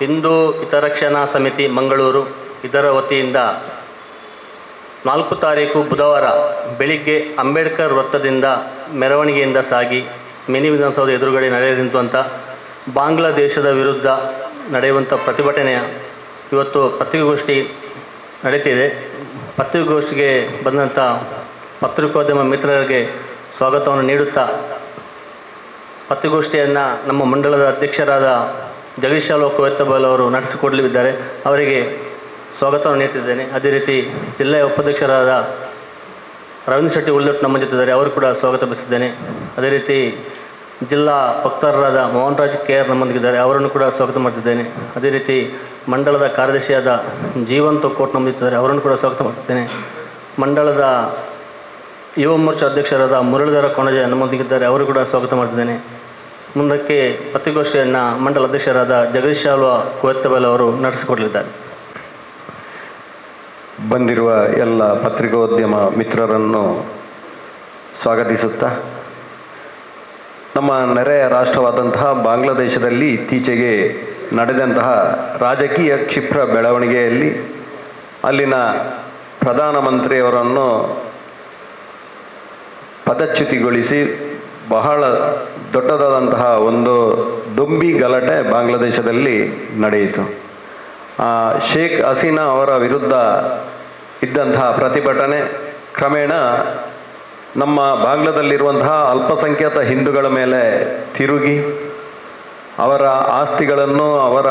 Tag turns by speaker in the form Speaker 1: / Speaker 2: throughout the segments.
Speaker 1: ಹಿಂದೂ ಹಿತರಕ್ಷಣಾ ಸಮಿತಿ ಮಂಗಳೂರು ಇದರ ವತಿಯಿಂದ ನಾಲ್ಕು ತಾರೀಕು ಬುಧವಾರ ಬೆಳಿಗ್ಗೆ ಅಂಬೇಡ್ಕರ್ ವೃತ್ತದಿಂದ ಮೆರವಣಿಗೆಯಿಂದ ಸಾಗಿ ಮಿನಿ ವಿಧಾನಸೌಧ ಎದುರುಗಡೆ ನಡೆಯುವಂಥ ಬಾಂಗ್ಲಾದೇಶದ ವಿರುದ್ಧ ನಡೆಯುವಂಥ ಪ್ರತಿಭಟನೆಯ ಇವತ್ತು ಪತ್ರಿಕಾಗೋಷ್ಠಿ ನಡೀತಿದೆ. ಪತ್ರಿಕಾಗೋಷ್ಠಿಗೆ ಬಂದಂಥ ಪತ್ರಿಕೋದ್ಯಮ ಮಿತ್ರರಿಗೆ ಸ್ವಾಗತವನ್ನು ನೀಡುತ್ತಾ ಪತ್ರಿಕಾಗೋಷ್ಠಿಯನ್ನು ನಮ್ಮ ಮಂಡಲದ ಅಧ್ಯಕ್ಷರಾದ ಜಗದೀಶ್ ಅಲೋಕ್ ವೆತ್ತಬಲ್ ಅವರು ನಡೆಸಿಕೊಡಲಿದ್ದಾರೆ ಅವರಿಗೆ ಸ್ವಾಗತವನ್ನು ನೀಡುತ್ತಿದ್ದೇನೆ. ಅದೇ ರೀತಿ ಜಿಲ್ಲೆಯ ಉಪಾಧ್ಯಕ್ಷರಾದ ರವೀಂದ್ರ ಶೆಟ್ಟಿ ಉಳ್ಳೊಟ್ಟು ನಮ್ಮ ಜೊತೆ ಅವರು ಕೂಡ ಸ್ವಾಗತ ಬಯಸಿದ್ದೇನೆ. ಅದೇ ರೀತಿ ಜಿಲ್ಲಾ ಭಕ್ತರಾದ ಮೋಹನ್ ರಾಜ್ ಕೆ ಆರ್ ನಮ್ಮೊಂದಿಗಿದ್ದಾರೆ. ಅವರನ್ನು ಕೂಡ ಸ್ವಾಗತ ಮಾಡ್ತಿದ್ದೇನೆ. ಅದೇ ರೀತಿ ಮಂಡಳದ ಕಾರ್ಯದರ್ಶಿಯಾದ ಜೀವಂತ ಕೋಟ್ ನಮ್ಮದಿದ್ದಾರೆ ಅವರನ್ನು ಕೂಡ ಸ್ವಾಗತ ಮಾಡ್ತಿದ್ದೇನೆ. ಮಂಡಳದ ಯುವ ಮೋರ್ಚಾ ಅಧ್ಯಕ್ಷರಾದ ಮುರಳೀಧರ ಕೊಣಜ ನಮ್ಮೊಂದಿಗಿದ್ದಾರೆ. ಅವರು ಕೂಡ ಸ್ವಾಗತ ಮಾಡ್ತಿದ್ದೇನೆ. ಮುಂದಕ್ಕೆ ಪತ್ರಿಕಾಗೋಷ್ಠಿಯನ್ನು ಮಂಡಲ ಅಧ್ಯಕ್ಷರಾದ ಜಗದೀಶ್ ಶಾಲ್ವಾ ಕುವೆತ್ತಬಲ್ ಅವರು ನಡೆಸಿಕೊಡಲಿದ್ದಾರೆ.
Speaker 2: ಬಂದಿರುವ ಎಲ್ಲ ಪತ್ರಿಕೋದ್ಯಮ ಮಿತ್ರರನ್ನು ಸ್ವಾಗತಿಸುತ್ತಾ, ನಮ್ಮ ನೆರೆಯ ರಾಷ್ಟ್ರವಾದಂತಹ ಬಾಂಗ್ಲಾದೇಶದಲ್ಲಿ ಇತ್ತೀಚೆಗೆ ನಡೆದಂತಹ ರಾಜಕೀಯ ಕ್ಷಿಪ್ರ ಬೆಳವಣಿಗೆಯಲ್ಲಿ ಅಲ್ಲಿನ ಪ್ರಧಾನಮಂತ್ರಿಯವರನ್ನು ಪದಚ್ಯುತಿಗೊಳಿಸಿ ಬಹಳ ದೊಡ್ಡದಾದಂತಹ ಒಂದು ದೊಂಬಿ ಗಲಾಟೆ ಬಾಂಗ್ಲಾದೇಶದಲ್ಲಿ ನಡೆಯಿತು. ಶೇಖ್ ಹಸೀನಾ ಅವರ ವಿರುದ್ಧ ಇದ್ದಂತಹ ಪ್ರತಿಭಟನೆ ಕ್ರಮೇಣ ನಮ್ಮ ಬಾಂಗ್ಲಾದಲ್ಲಿರುವಂತಹ ಅಲ್ಪಸಂಖ್ಯಾತ ಹಿಂದೂಗಳ ಮೇಲೆ ತಿರುಗಿ, ಅವರ ಆಸ್ತಿಗಳನ್ನು, ಅವರ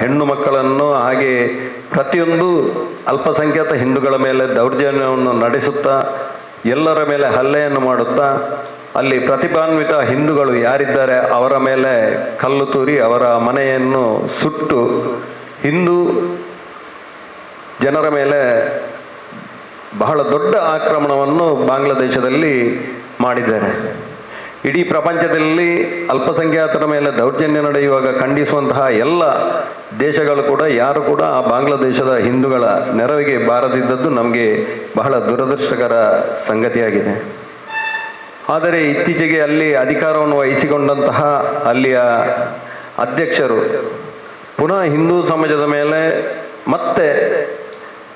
Speaker 2: ಹೆಣ್ಣು ಮಕ್ಕಳನ್ನು, ಹಾಗೆ ಪ್ರತಿಯೊಂದು ಅಲ್ಪಸಂಖ್ಯಾತ ಹಿಂದೂಗಳ ಮೇಲೆ ದೌರ್ಜನ್ಯವನ್ನು ನಡೆಸುತ್ತಾ, ಎಲ್ಲರ ಮೇಲೆ ಹಲ್ಲೆಯನ್ನು ಮಾಡುತ್ತಾ ಅಲ್ಲಿ ಪ್ರತಿಭಾನ್ವಿತ ಹಿಂದೂಗಳು ಯಾರಿದ್ದಾರೆ ಅವರ ಮೇಲೆ ಕಲ್ಲು ತೂರಿ ಅವರ ಮನೆಯನ್ನು ಸುಟ್ಟು ಹಿಂದೂ ಜನರ ಮೇಲೆ ಬಹಳ ದೊಡ್ಡ ಆಕ್ರಮಣವನ್ನು ಬಾಂಗ್ಲಾದೇಶದಲ್ಲಿ ಮಾಡಿದ್ದಾರೆ. ಇಡೀ ಪ್ರಪಂಚದಲ್ಲಿ ಅಲ್ಪಸಂಖ್ಯಾತರ ಮೇಲೆ ದೌರ್ಜನ್ಯ ನಡೆಯುವಾಗ ಖಂಡಿಸುವಂತಹ ಎಲ್ಲ ದೇಶಗಳು ಕೂಡ, ಯಾರು ಕೂಡ ಆ ಬಾಂಗ್ಲಾದೇಶದ ಹಿಂದೂಗಳ ನೆರವಿಗೆ ಬಾರದಿದ್ದದ್ದು ನಮಗೆ ಬಹಳ ದುರದೃಷ್ಟಕರ ಸಂಗತಿಯಾಗಿದೆ. ಆದರೆ ಇತ್ತೀಚೆಗೆ ಅಲ್ಲಿ ಅಧಿಕಾರವನ್ನು ವಹಿಸಿಕೊಂಡಂತಹ ಅಲ್ಲಿಯ ಅಧ್ಯಕ್ಷರು, ಪುನಃ ಹಿಂದೂ ಸಮಾಜದ ಮೇಲೆ ಮತ್ತೆ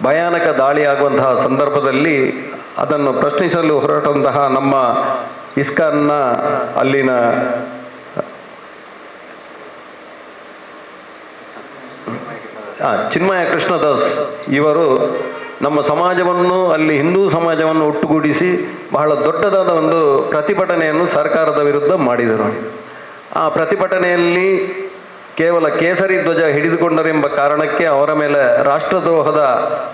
Speaker 2: ಭಯಾನಕ ದಾಳಿಯಾಗುವಂತಹ ಸಂದರ್ಭದಲ್ಲಿ ಅದನ್ನು ಪ್ರಶ್ನಿಸಲು ಹೊರಟಂತಹ ನಮ್ಮ ಇಸ್ಕಾನ್ನ ಅಲ್ಲಿನ ಚಿನ್ಮಯ ಕೃಷ್ಣದಾಸ್ ಇವರು ನಮ್ಮ ಸಮಾಜವನ್ನು, ಅಲ್ಲಿ ಹಿಂದೂ ಸಮಾಜವನ್ನು ಒಟ್ಟುಗೂಡಿಸಿ ಬಹಳ ದೊಡ್ಡದಾದ ಒಂದು ಪ್ರತಿಭಟನೆಯನ್ನು ಸರ್ಕಾರದ ವಿರುದ್ಧ ಮಾಡಿದರು. ಆ ಪ್ರತಿಭಟನೆಯಲ್ಲಿ ಕೇವಲ ಕೇಸರಿ ಧ್ವಜ ಹಿಡಿದುಕೊಂಡರೆಂಬ ಕಾರಣಕ್ಕೆ ಅವರ ಮೇಲೆ ರಾಷ್ಟ್ರದ್ರೋಹದ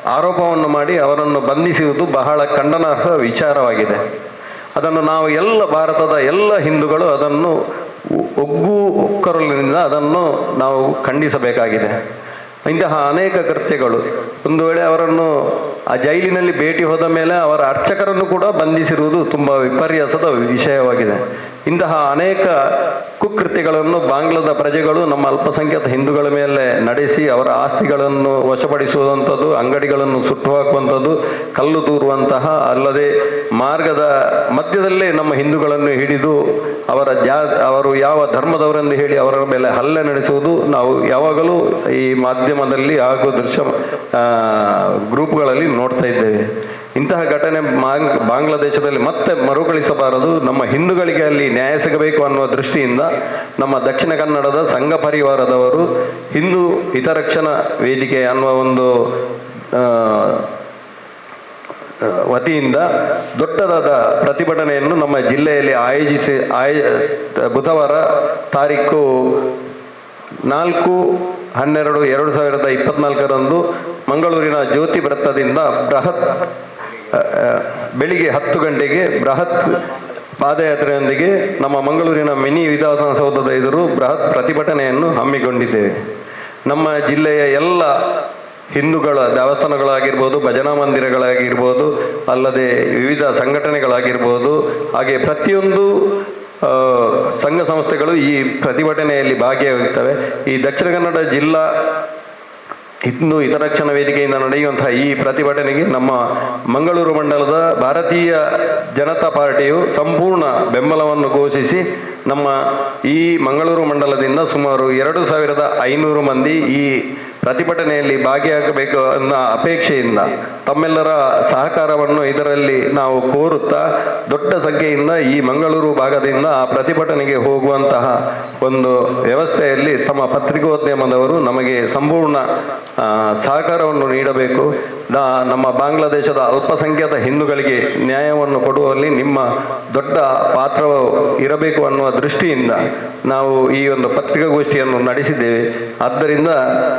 Speaker 2: ಆರೋಪವನ್ನು ಮಾಡಿ ಅವರನ್ನು ಬಂಧಿಸುವುದು ಬಹಳ ಖಂಡನಾರ್ಹ ವಿಚಾರವಾಗಿದೆ. ಅದನ್ನು ನಾವು ಎಲ್ಲ ಭಾರತದ ಎಲ್ಲ ಹಿಂದೂಗಳು ಅದನ್ನು ಒಗ್ಗು ಒಕ್ಕರಲಿನಿಂದ ಅದನ್ನು ನಾವು ಖಂಡಿಸಬೇಕಾಗಿದೆ. ಇಂತಹ ಅನೇಕ ಕೃತ್ಯಗಳು. ಒಂದು ವೇಳೆ ಅವರನ್ನು ಆ ಜೈಲಿನಲ್ಲಿ ಭೇಟಿ ಹೋದ ಮೇಲೆ ಅವರ ಅರ್ಚಕರನ್ನು ಕೂಡ ಬಂಧಿಸಿರುವುದು ತುಂಬ ವಿಪರ್ಯಾಸದ ವಿಷಯವಾಗಿದೆ. ಇಂತಹ ಅನೇಕ ಕುಕೃತ್ಯಗಳನ್ನು ಬಾಂಗ್ಲಾದ ಪ್ರಜೆಗಳು ನಮ್ಮ ಅಲ್ಪಸಂಖ್ಯಾತ ಹಿಂದೂಗಳ ಮೇಲೆ ನಡೆಸಿ ಅವರ ಆಸ್ತಿಗಳನ್ನು ವಶಪಡಿಸುವಂಥದ್ದು, ಅಂಗಡಿಗಳನ್ನು ಸುಟ್ಟು ಹಾಕುವಂಥದ್ದು ಕಲ್ಲು ತೂರುವಂತಹ ಅಲ್ಲದೆ ಮಾರ್ಗದ ಮಧ್ಯದಲ್ಲೇ ನಮ್ಮ ಹಿಂದೂಗಳನ್ನು ಹಿಡಿದು ಅವರ ಜಾ, ಅವರು ಯಾವ ಧರ್ಮದವರೆಂದು ಹೇಳಿ ಅವರ ಮೇಲೆ ಹಲ್ಲೆ ನಡೆಸುವುದು ನಾವು ಯಾವಾಗಲೂ ಈ ಮಾಧ್ಯಮದಲ್ಲಿ ಹಾಗೂ ದೃಶ್ಯ ಗ್ರೂಪ್ಗಳಲ್ಲಿ ನೋಡ್ತಾ ಇದ್ದೇವೆ. ಇಂತಹ ಘಟನೆ ಬಾಂಗ್, ಬಾಂಗ್ಲಾದೇಶದಲ್ಲಿ ಮತ್ತೆ ಮರುಕಳಿಸಬಾರದು. ನಮ್ಮ ಹಿಂದೂಗಳಿಗೆ ಅಲ್ಲಿ ನ್ಯಾಯ ಸಿಗಬೇಕು ಅನ್ನುವ ದೃಷ್ಟಿಯಿಂದ ನಮ್ಮ ದಕ್ಷಿಣ ಕನ್ನಡದ ಸಂಘ ಪರಿವಾರದವರು ಹಿಂದೂ ಹಿತರಕ್ಷಣಾ ವೇದಿಕೆ ಅನ್ನುವ ಒಂದು ವತಿಯಿಂದ ದೊಡ್ಡದಾದ ಪ್ರತಿಭಟನೆಯನ್ನು ನಮ್ಮ ಜಿಲ್ಲೆಯಲ್ಲಿ ಆಯೋಜಿಸಿ, ಆಯ, ಬುಧವಾರ ತಾರೀಕು ನಾಲ್ಕು, ಹನ್ನೆರಡು, ಎರಡು ಸಾವಿರದ ಇಪ್ಪತ್ನಾಲ್ಕರಂದು ಮಂಗಳೂರಿನ ಜ್ಯೋತಿ ವೃತ್ತದಿಂದ ಬೃಹತ್ ಬೆಳಿಗ್ಗೆ ಹತ್ತು ಗಂಟೆಗೆ ಬೃಹತ್ ಪಾದಯಾತ್ರೆಯೊಂದಿಗೆ ನಮ್ಮ ಮಂಗಳೂರಿನ ಮಿನಿ ವಿಧಾನಸೌಧದ ಎದುರು ಬೃಹತ್ ಪ್ರತಿಭಟನೆಯನ್ನು ಹಮ್ಮಿಕೊಂಡಿದ್ದೇವೆ. ನಮ್ಮ ಜಿಲ್ಲೆಯ ಎಲ್ಲ ಹಿಂದೂಗಳ ದೇವಸ್ಥಾನಗಳಾಗಿರ್ಬೋದು, ಭಜನಾ ಮಂದಿರಗಳಾಗಿರ್ಬೋದು, ಅಲ್ಲದೆ ವಿವಿಧ ಸಂಘಟನೆಗಳಾಗಿರ್ಬೋದು, ಹಾಗೆ ಪ್ರತಿಯೊಂದು ಸಂಘ ಸಂಸ್ಥೆಗಳು ಈ ಪ್ರತಿಭಟನೆಯಲ್ಲಿ ಭಾಗಿಯಾಗುತ್ತವೆ ಈ ದಕ್ಷಿಣ ಕನ್ನಡ ಜಿಲ್ಲಾ ಹಿಂದೂ ಹಿತರಕ್ಷಣಾ ವೇದಿಕೆಯಿಂದ ನಡೆಯುವಂತಹ ಈ ಪ್ರತಿಭಟನೆಗೆ ನಮ್ಮ ಮಂಗಳೂರು ಮಂಡಲದ ಭಾರತೀಯ ಜನತಾ ಪಾರ್ಟಿಯು ಸಂಪೂರ್ಣ ಬೆಂಬಲವನ್ನು ಘೋಷಿಸಿ ನಮ್ಮ ಈ ಮಂಗಳೂರು ಮಂಡಲದಿಂದ ಸುಮಾರು ಎರಡು ಸಾವಿರದ ಐನೂರು ಮಂದಿ ಈ ಪ್ರತಿಭಟನೆಯಲ್ಲಿ ಭಾಗಿಯಾಗಬೇಕು ಅನ್ನೋ ಅಪೇಕ್ಷೆಯಿಂದ ತಮ್ಮೆಲ್ಲರ ಸಹಕಾರವನ್ನು ಇದರಲ್ಲಿ ನಾವು ಕೋರುತ್ತಾ ದೊಡ್ಡ ಸಂಖ್ಯೆಯಿಂದ ಈ ಮಂಗಳೂರು ಭಾಗದಿಂದ ಆ ಪ್ರತಿಭಟನೆಗೆ ಹೋಗುವಂತಹ ಒಂದು ವ್ಯವಸ್ಥೆಯಲ್ಲಿ ತಮ್ಮ ಪತ್ರಿಕೋದ್ಯಮದವರು ನಮಗೆ ಸಂಪೂರ್ಣ ಸಹಕಾರವನ್ನು ನೀಡಬೇಕು. ನಮ್ಮ ಬಾಂಗ್ಲಾದೇಶದ ಅಲ್ಪಸಂಖ್ಯಾತ ಹಿಂದೂಗಳಿಗೆ ನ್ಯಾಯವನ್ನು ಕೊಡುವಲ್ಲಿ ನಿಮ್ಮ ದೊಡ್ಡ ಪಾತ್ರವು ಇರಬೇಕು ಅನ್ನುವ ದೃಷ್ಟಿಯಿಂದ ನಾವು ಈ ಒಂದು ಪತ್ರಿಕಾಗೋಷ್ಠಿಯನ್ನು ನಡೆಸಿದ್ದೇವೆ. ಆದ್ದರಿಂದ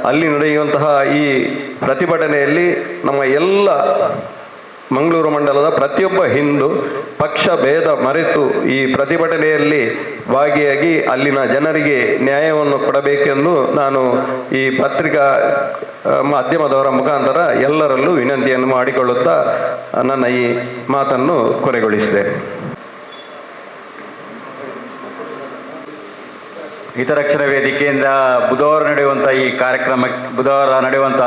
Speaker 2: ಅಲ್ಲಿ ನಡೆಯುವಂತಹ ಈ ಪ್ರತಿಭಟನೆಯಲ್ಲಿ ನಮ್ಮ ಎಲ್ಲ ಮಂಗಳೂರು ಮಂಡಲದ ಪ್ರತಿಯೊಬ್ಬ ಹಿಂದೂ ಪಕ್ಷ ಭೇದ ಮರೆತು ಈ ಪ್ರತಿಭಟನೆಯಲ್ಲಿ ಭಾಗಿಯಾಗಿ ಅಲ್ಲಿನ ಜನರಿಗೆ ನ್ಯಾಯವನ್ನು ಕೊಡಬೇಕೆಂದು ನಾನು ಈ ಪತ್ರಿಕಾ ಮಾಧ್ಯಮದವರ ಮುಖಾಂತರ ಎಲ್ಲರಲ್ಲೂ ವಿನಂತಿಯನ್ನು ಮಾಡಿಕೊಳ್ಳುತ್ತಾ ನನ್ನ ಈ ಮಾತನ್ನು ಕೊನೆಗೊಳಿಸಿದೆ.
Speaker 3: ಹಿತರಕ್ಷಣಾ ವೇದಿಕೆಯಿಂದ ಬುಧವಾರ ನಡೆಯುವಂಥ ಈ ಕಾರ್ಯಕ್ರಮ, ಬುಧವಾರ ನಡೆಯುವಂಥ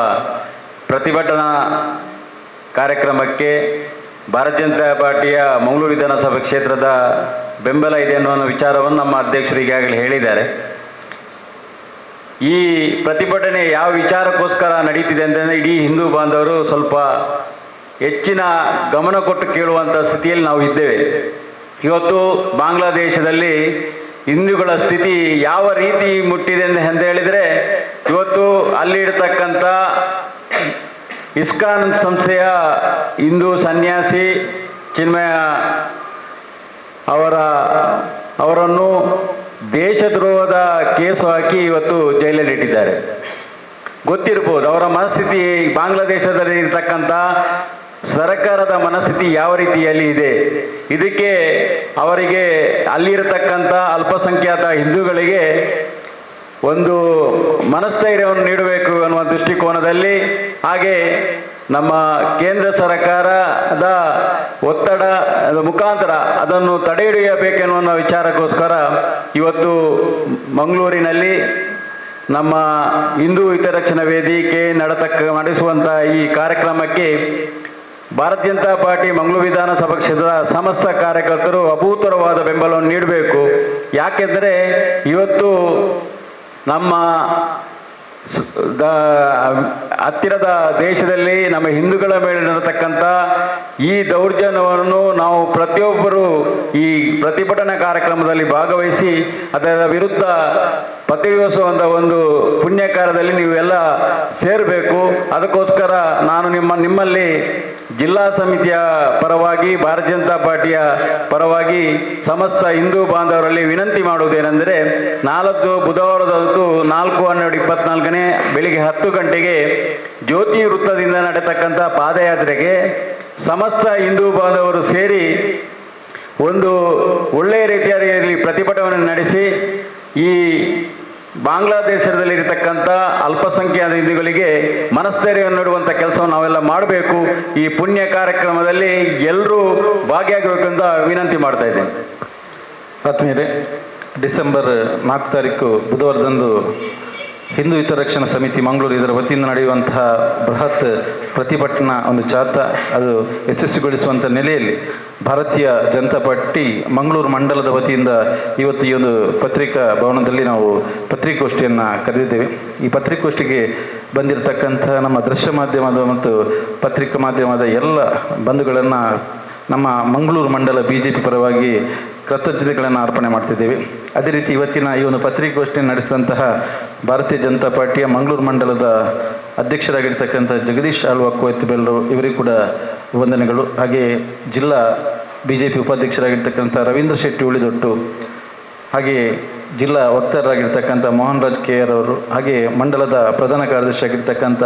Speaker 3: ಪ್ರತಿಭಟನಾ ಕಾರ್ಯಕ್ರಮಕ್ಕೆ ಭಾರತೀಯ ಜನತಾ ಪಾರ್ಟಿಯ ಮಂಗಳೂರು ವಿಧಾನಸಭಾ ಕ್ಷೇತ್ರದ ಬೆಂಬಲ ಇದೆ ಅನ್ನೋ ವಿಚಾರವನ್ನು ನಮ್ಮ ಅಧ್ಯಕ್ಷರು ಈಗಾಗಲೇ ಹೇಳಿದ್ದಾರೆ. ಈ ಪ್ರತಿಭಟನೆ ಯಾವ ವಿಚಾರಕ್ಕೋಸ್ಕರ ನಡೀತಿದೆ ಅಂತಂದರೆ ಇಡೀ ಹಿಂದೂ ಬಾಂಧವರು ಸ್ವಲ್ಪ ಹೆಚ್ಚಿನ ಗಮನ ಕೊಟ್ಟು ಕೇಳುವಂಥ ಸ್ಥಿತಿಯಲ್ಲಿ ನಾವು ಇದ್ದೇವೆ. ಇವತ್ತು ಬಾಂಗ್ಲಾದೇಶದಲ್ಲಿ ಹಿಂದೂಗಳ ಸ್ಥಿತಿ ಯಾವ ರೀತಿ ಮುಟ್ಟಿದೆ ಅಂತ ಹೇಳಿದರೆ, ಇವತ್ತು ಅಲ್ಲಿರ್ತಕ್ಕಂಥ ಇಸ್ಕಾನ್ ಸಂಸ್ಥೆಯ ಹಿಂದೂ ಸನ್ಯಾಸಿ ಚಿನ್ಮಯ ಅವರ, ಅವರನ್ನು ದೇಶದ್ರೋಹದ ಕೇಸು ಹಾಕಿ ಇವತ್ತು ಜೈಲಲ್ಲಿ ಇಟ್ಟಿದ್ದಾರೆ. ಗೊತ್ತಿರ್ಬೋದು, ಅವರ ಮನಸ್ಥಿತಿ ಬಾಂಗ್ಲಾದೇಶದಲ್ಲಿ ಇರತಕ್ಕಂಥ ಸರ್ಕಾರದ ಮನಸ್ಥಿತಿ ಯಾವ ರೀತಿಯಲ್ಲಿ ಇದೆ? ಇದಕ್ಕೆ ಅವರಿಗೆ ಅಲ್ಲಿರತಕ್ಕಂಥ ಅಲ್ಪಸಂಖ್ಯಾತ ಹಿಂದೂಗಳಿಗೆ ಒಂದು ಮನಸ್ಥೈರ್ಯವನ್ನು ನೀಡಬೇಕು ಅನ್ನುವ ದೃಷ್ಟಿಕೋನದಲ್ಲಿ ಹಾಗೆ ನಮ್ಮ ಕೇಂದ್ರ ಸರ್ಕಾರದ ಒತ್ತಡ ಮುಖಾಂತರ ಅದನ್ನು ತಡೆ ಹಿಡಿಯಬೇಕೆನ್ನುವ ವಿಚಾರಕ್ಕೋಸ್ಕರ ಇವತ್ತು ಮಂಗಳೂರಿನಲ್ಲಿ ನಮ್ಮ ಹಿಂದೂ ಹಿತರಕ್ಷಣಾ ವೇದಿಕೆ ನಡತಕ್ಕ ನಡೆಸುವಂಥ ಈ ಕಾರ್ಯಕ್ರಮಕ್ಕೆ ಭಾರತೀಯ ಜನತಾ ಪಾರ್ಟಿ ಮಂಗಳೂರು ವಿಧಾನಸಭಾ ಕ್ಷೇತ್ರದ ಸಮಸ್ತ ಕಾರ್ಯಕರ್ತರು ಅಭೂತರವಾದ ಬೆಂಬಲವನ್ನು ನೀಡಬೇಕು. ಯಾಕೆಂದರೆ ಇವತ್ತು ನಮ್ಮ ಹತ್ತಿರದ ದೇಶದಲ್ಲಿ ನಮ್ಮ ಹಿಂದೂಗಳ ಮೇಲೆ ನಡೆತಕ್ಕಂಥ ಈ ದೌರ್ಜನ್ಯವನ್ನು ನಾವು ಪ್ರತಿಯೊಬ್ಬರು ಈ ಪ್ರತಿಭಟನಾ ಕಾರ್ಯಕ್ರಮದಲ್ಲಿ ಭಾಗವಹಿಸಿ, ಅದರ ವಿರುದ್ಧ ಪ್ರತಿಭಟಿಸುವಂಥ ಒಂದು ಪುಣ್ಯಕಾರದಲ್ಲಿ ನೀವೆಲ್ಲ ಸೇರಬೇಕು. ಅದಕ್ಕೋಸ್ಕರ ನಾನು ನಿಮ್ಮ, ನಿಮ್ಮಲ್ಲಿ ಜಿಲ್ಲಾ ಸಮಿತಿಯ ಪರವಾಗಿ, ಭಾರತೀಯ ಜನತಾ ಪಾರ್ಟಿಯ ಪರವಾಗಿ ಸಮಸ್ತ ಹಿಂದೂ ಬಾಂಧವರಲ್ಲಿ ವಿನಂತಿ ಮಾಡುವುದೇನೆಂದರೆ ನಾಲ್ಕು ಬುಧವಾರದಂದು ನಾಲ್ಕು ಹನ್ನೆರಡು ಇಪ್ಪತ್ನಾಲ್ಕನೇ ಬೆಳಿಗ್ಗೆ ಹತ್ತು ಗಂಟೆಗೆ ಜ್ಯೋತಿ ವೃತ್ತದಿಂದ ನಡೆತಕ್ಕಂಥ ಪಾದಯಾತ್ರೆಗೆ ಸಮಸ್ತ ಹಿಂದೂ ಬಾಂಧವರು ಸೇರಿ ಒಂದು ಒಳ್ಳೆಯ ರೀತಿಯಲ್ಲಿ ಪ್ರತಿಭಟನೆ ನಡೆಸಿ ಈ ಬಾಂಗ್ಲಾದೇಶದಲ್ಲಿ ಇರತಕ್ಕಂಥ ಅಲ್ಪಸಂಖ್ಯಾತ ಹಿಂದೂಗಳಿಗೆ ಮನಸ್ಥೈರ್ಯವನ್ನು ನೀಡುವಂಥ ಕೆಲಸವನ್ನು ನಾವೆಲ್ಲ ಮಾಡಬೇಕು. ಈ ಪುಣ್ಯ ಕಾರ್ಯಕ್ರಮದಲ್ಲಿ ಎಲ್ಲರೂ ಭಾಗಿಯಾಗಬೇಕೆಂದು ವಿನಂತಿ ಮಾಡ್ತಾ ಇದ್ದೇನೆ.
Speaker 4: ಆತ್ಮೀಯರೇ, ಡಿಸೆಂಬರ್ ನಾಲ್ಕು ತಾರೀಕು ಬುಧವಾರದಂದು ಹಿಂದೂ ಹಿತರಕ್ಷಣಾ ಸಮಿತಿ ಮಂಗಳೂರು ಇದರ ವತಿಯಿಂದ ನಡೆಯುವಂತಹ ಬೃಹತ್ ಪ್ರತಿಭಟನಾ ಒಂದು ಜಾಥಾ ಅದು ಯಶಸ್ವಿಗೊಳಿಸುವಂಥ ನೆಲೆಯಲ್ಲಿ ಭಾರತೀಯ ಜನತಾ ಪಾರ್ಟಿ ಮಂಗಳೂರು ಮಂಡಲದ ವತಿಯಿಂದ ಇವತ್ತು ಈ ಒಂದು ಪತ್ರಿಕಾ ಭವನದಲ್ಲಿ ನಾವು ಪತ್ರಿಕಾಗೋಷ್ಠಿಯನ್ನು ಕರೆದಿದ್ದೇವೆ. ಈ ಪತ್ರಿಕಾಗೋಷ್ಠಿಗೆ ಬಂದಿರತಕ್ಕಂಥ ನಮ್ಮ ದೃಶ್ಯ ಮಾಧ್ಯಮದ ಮತ್ತು ಪತ್ರಿಕಾ ಮಾಧ್ಯಮದ ಎಲ್ಲ ಬಂಧುಗಳನ್ನು ನಮ್ಮ ಮಂಗಳೂರು ಮಂಡಲ ಬಿ ಜೆ ಪಿ ಪರವಾಗಿ ಕೃತಜ್ಞತೆಗಳನ್ನು ಅರ್ಪಣೆ ಮಾಡ್ತಿದ್ದೇವೆ. ಅದೇ ರೀತಿ ಇವತ್ತಿನ ಈ ಒಂದು ಪತ್ರಿಕಾಗೋಷ್ಠಿ ನಡೆಸಿದಂತಹ ಭಾರತೀಯ ಜನತಾ ಪಾರ್ಟಿಯ ಮಂಗಳೂರು ಮಂಡಲದ ಅಧ್ಯಕ್ಷರಾಗಿರ್ತಕ್ಕಂಥ ಜಗದೀಶ್ ಆಳ್ವ ಕೋಯತ್ಬೆಲ್ರು ಇವರಿಗೂ ಕೂಡ ವಂದನೆಗಳು. ಹಾಗೆ ಜಿಲ್ಲಾ ಬಿ ಜೆ ಪಿ ಉಪಾಧ್ಯಕ್ಷರಾಗಿರ್ತಕ್ಕಂಥ ರವೀಂದ್ರ ಶೆಟ್ಟಿ ಉಳಿದೊಟ್ಟು ಹಾಗೆ ಜಿಲ್ಲಾ ವಕ್ತಾರರಾಗಿರ್ತಕ್ಕಂಥ ಮೋಹನ್ ರಾಜ್ ಕೆ ಆರ್ ಅವರು, ಹಾಗೆ ಮಂಡಲದ ಪ್ರಧಾನ ಕಾರ್ಯದರ್ಶಿ ಆಗಿರ್ತಕ್ಕಂಥ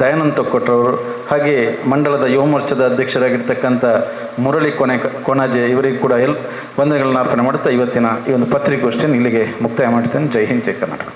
Speaker 4: ದಯಾನಂದ್ ತೊಕ್ಕೊಟ್ರವರು ಹಾಗೆ ಮಂಡಲದ ಯುವ ಮೋರ್ಚಾದ ಅಧ್ಯಕ್ಷರಾಗಿರ್ತಕ್ಕಂಥ ಮುರಳಿ ಕೊನೆ, ಕೊಣಾಜೆ ಇವರಿಗೂ ಕೂಡ ಎಲ್ ವಂದನೆಗಳನ್ನ ಅರ್ಪಣೆ ಮಾಡುತ್ತಾ ಇವತ್ತಿನ ಈ ಒಂದು ಪತ್ರಿಕಾಗೋಷ್ಠಿಯನ್ನು ಇಲ್ಲಿಗೆ ಮುಕ್ತಾಯ ಮಾಡ್ತೇನೆ. ಜೈ ಹಿಂದ್, ಜೈ ಕರ್ನಾಟಕ.